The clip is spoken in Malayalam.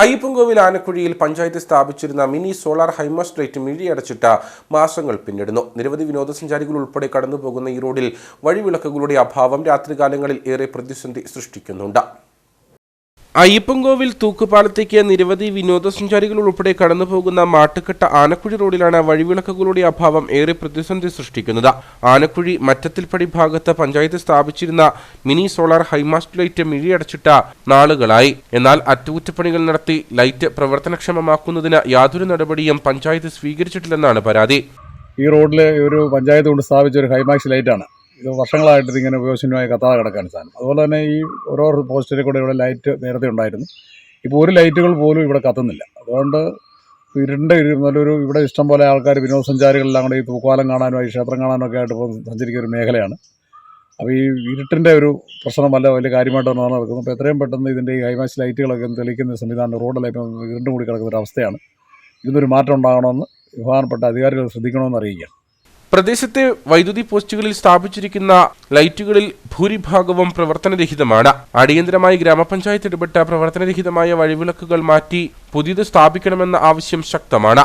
അയ്യപ്പൻകോവിൽ ആനക്കുഴിയിൽ പഞ്ചായത്ത് സ്ഥാപിച്ചിരുന്ന മിനി സോളാർ ഹൈമസ്ട്രേറ്റ് മിഴിയടച്ചിട്ട മാസങ്ങൾ പിന്നിടുന്നു. നിരവധി വിനോദസഞ്ചാരികൾ ഉൾപ്പെടെ കടന്നുപോകുന്ന ഈ റോഡിൽ വഴിവിളക്കുകളുടെ അഭാവം രാത്രികാലങ്ങളിൽ ഏറെ പ്രതിസന്ധി സൃഷ്ടിക്കുന്നുണ്ട്. അയ്യപ്പൻകോവിൽ തൂക്കുപാലത്തേക്ക് നിരവധി വിനോദസഞ്ചാരികൾ ഉൾപ്പെടെ കടന്നുപോകുന്ന മാട്ടുകെട്ട ആനക്കുഴി റോഡിലാണ് വഴിവിളക്കുകളുടെ അഭാവം ഏറെ പ്രതിസന്ധി സൃഷ്ടിക്കുന്നത്. ആനക്കുഴി മറ്റത്തിൽപ്പടി ഭാഗത്ത് panchayat സ്ഥാപിച്ചിരുന്ന mini solar high mast light മിഴിയടച്ചിട്ട നാളുകളായി. എന്നാൽ അറ്റകുറ്റപ്പണികൾ നടത്തി ലൈറ്റ് പ്രവർത്തനക്ഷമമാക്കുന്നതിന് യാതൊരു നടപടിയും പഞ്ചായത്ത് സ്വീകരിച്ചിട്ടില്ലെന്നാണ് പരാതി. ഈ റോഡിലെ ഒരു പഞ്ചായത്ത് കൊണ്ട് സ്ഥാപിച്ച ഒരു ഹൈമാക്സ് ലൈറ്റാണ്. ഇത് വർഷങ്ങളായിട്ട് ഇതിങ്ങനെ ഉപയോഗശൂന്യമായ കത്താതെ കിടക്കാൻ സാധനം. അതുപോലെ തന്നെ ഈ ഓരോ പോസ്റ്റിൽ കൂടെ ഇവിടെ ലൈറ്റ് നേരത്തെ ഉണ്ടായിരുന്നു. ഇപ്പോൾ ഒരു ലൈറ്റുകൾ പോലും ഇവിടെ കത്തുന്നില്ല. അതുകൊണ്ട് ഇരുണ്ട നല്ലൊരു ഇവിടെ ഇഷ്ടം പോലെ ആൾക്കാർ വിനോദസഞ്ചാരികളെല്ലാം കൂടെ ഈ തൂക്കുവാലം കാണാനും ഈ ക്ഷേത്രം കാണാനും ഒക്കെ ആയിട്ട് സഞ്ചരിക്കുന്ന ഒരു മേഖലയാണ്. അപ്പോൾ ഈ ഇരുട്ടിന്റെ ഒരു പ്രശ്നമല്ല വലിയ കാര്യമായിട്ട് നടക്കുന്നു. അപ്പോൾ എത്രയും പെട്ടെന്ന് ഇതിന്റെ ഈ ഹൈമാസ് ലൈറ്റുകളൊക്കെ ഒന്ന് തെളിയിക്കുന്ന സംവിധാനം ഇപ്പം ഇരുണ്ട് കൂടി കിടക്കുന്ന ഒരു അവസ്ഥയാണ്. ഇതിനൊരു മാറ്റം ഉണ്ടാകണമെന്ന് വിഭാഗപ്പെട്ട അധികാരികൾ ശ്രദ്ധിക്കണമെന്ന് അറിയിക്കുക പ്രദേശത്തെ വൈദ്യുതി പോസ്റ്റുകളിൽ സ്ഥാപിച്ചിരിക്കുന്ന ലൈറ്റുകളിൽ ഭൂരിഭാഗവും പ്രവർത്തനരഹിതമാണ്. അടിയന്തരമായി ഗ്രാമപഞ്ചായത്ത് ഇടപെട്ട പ്രവർത്തനരഹിതമായ വഴിവിളക്കുകൾ മാറ്റി പുതിയത് സ്ഥാപിക്കണമെന്ന ആവശ്യം ശക്തമാണ്.